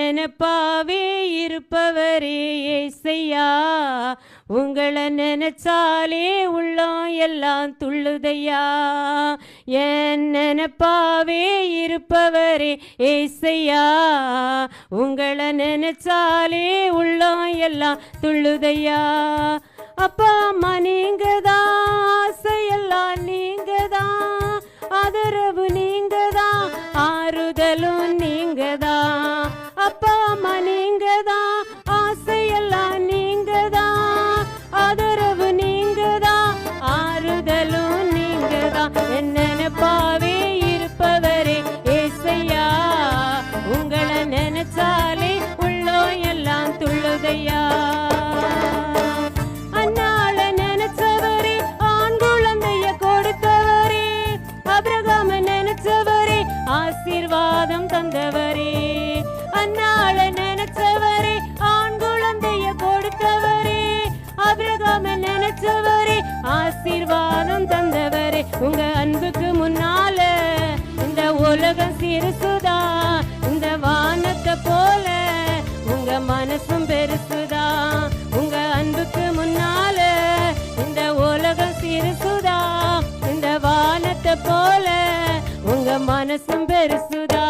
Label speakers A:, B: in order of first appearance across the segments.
A: நினைப்பாவே இருப்பவரே ஏசையா. உங்களை நினைச்சாலே உள்ளம் எல்லாம் துள்ளுதையா. என் நினைப்பாவே இருப்பவரே ஏசையா. உங்களை நினைச்சாலே உள்ளம் எல்லாம் துள்ளுதையா. அப்பா அம்மா நீங்க தான் ஆசையெல்லாம் நீங்க தான் ஆதரவு நீங்க தான் ஆறுதலும் பாதம் தந்தவரே. அந்நாள நினைச்சவரே ஆண் குழந்தைய கொடுத்தவரே. அபிரகாம நினைச்சவரே ஆசீர்வாதம் தந்தவரே. உங்க அன்புக்கு முன்னால இந்த உலகம் சிறுசுதா இந்த வானத்தை போல உங்க மனசும் பெருசுதா. உங்க அன்புக்கு முன்னால இந்த உலகம் சிறுசுதா இந்த வானத்தை போல உங்க மனசும் பெருசுதா?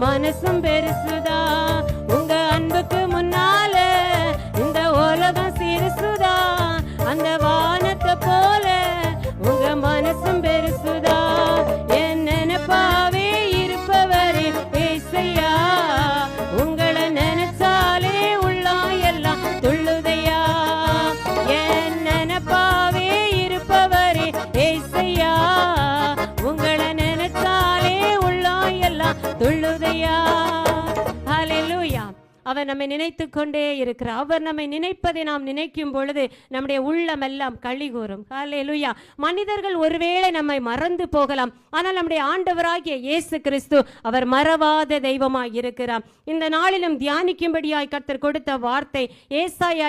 A: மனசும் பெருசுதா? உங்க அன்புக்கு முன்னால இந்த உலகம் சிறுசுதா? அந்த வானத்தை போல உங்க மனசும் பெருசுதா? என் நினைப்பாவே இருப்பவரே ஏசையா. உங்களை நினைச்சாலே உள்ளம் எல்லாம் துள்ளுதையா? என் நினைப்பாவே இருப்பவரே ஏசையா. உங்களை நினைச்சாலே உள்ளம் எல்லாம் அவர் நம்மை நினைத்து கொண்டே இருக்கிறார் அவர் நம்மை நினைப்பதை நாம் நினைக்கும் பொழுது நம்முடைய உள்ளம் எல்லாம் களி கூறும் ஹalleluya. மனிதர்கள் ஒருவேளை நம்மை மறந்து போகலாம். ஆனால் நம்முடைய ஆண்டவராகிய இயேசு கிறிஸ்து அவர் மறவாத தெய்வமாய் இருக்கிறார். இந்த நாளிலும் தியானிக்கும்படியாய் கர்த்தர் கொடுத்த வார்த்தை ஏசாயா